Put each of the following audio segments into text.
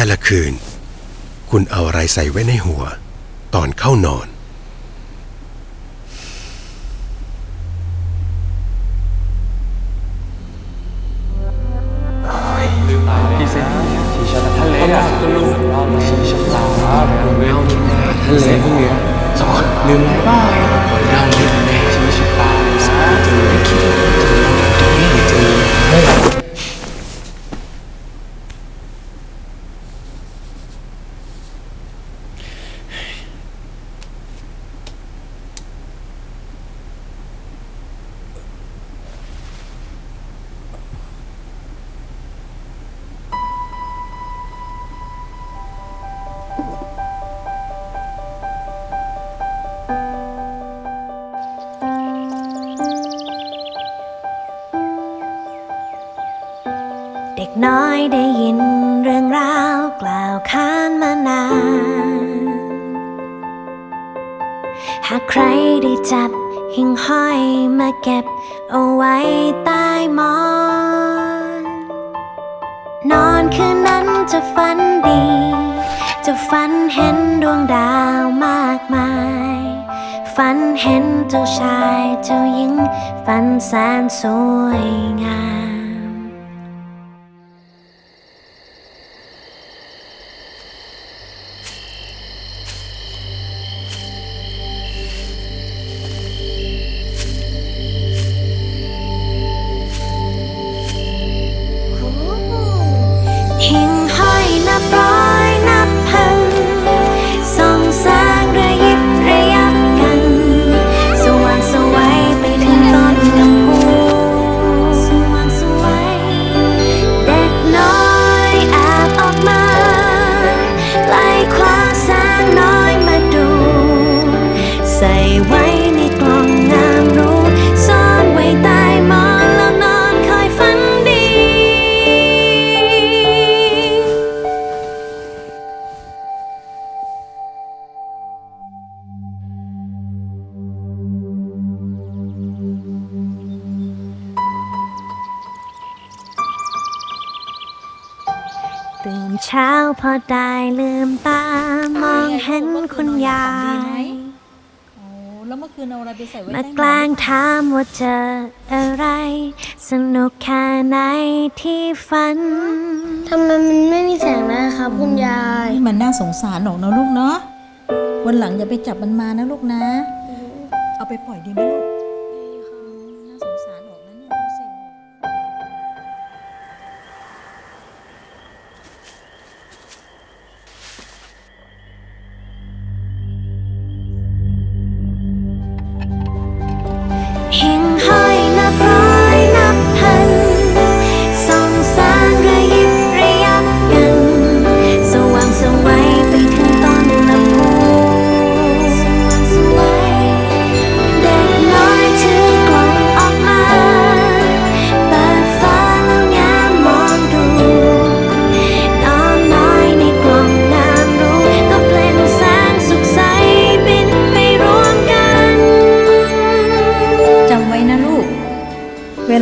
แต่ละคืน คุณเอาอะไรใส่ไว้ในหัว ตอนเข้านอนที่เส้นที่ชาทะเลอะที่ชาตาเอาเนี่ยทะเลพวกเนี้ยสองลืมอะไรบ้าง น้อยได้ยินเรื่องราวกล่าวขานมานาน หากใครได้จับหิ่งห้อยมาเก็บเอาไว้ใต้หมอน นอนคืนนั้นจะฝันดี จะฝันเห็นดวงดาวมากมาย ฝันเห็นเจ้าชายเจ้าหญิง ฝันแสนสวยงาม ห้ เช้าพอได้ลืมตามองเห็นคุณยาย โอ้แล้วเมื่อคืนเอาอะไรไปใส่ไว้มาใต้หแกล้งถามว่าเจออะไร สนุกแค่ไหนที่ฝัน ทำไมมันไม่มีแสงนะครับคุณยายมันน่าสงสารหนอกนะลูกเนาะวันหลังอย่าไปจับมันมานะลูกนะ เอาไปปล่อยดีไหมลูก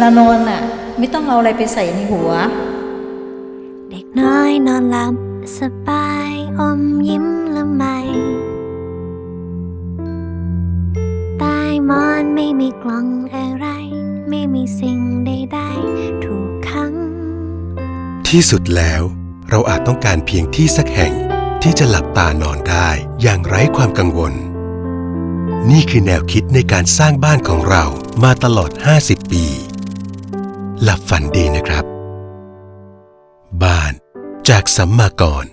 ลานอนน่ะ ไม่ต้องเอาอะไรไปใส่ในหัว เด็กน้อยนอนหลับสบายอมยิ้มละไมใต้หมอนไม่มีกล่องอะไร ไม่มีสิ่งใดๆถูกขัง ที่สุดแล้วเราอาจต้องการเพียงที่สักแห่งที่จะหลับตานอนได้อย่างไร้ความกังวล นี่คือแนวคิดในการสร้างบ้านของเรามาตลอด 50 ปี หลับฝันดีนะครับ บ้านจากสัมมาก่อน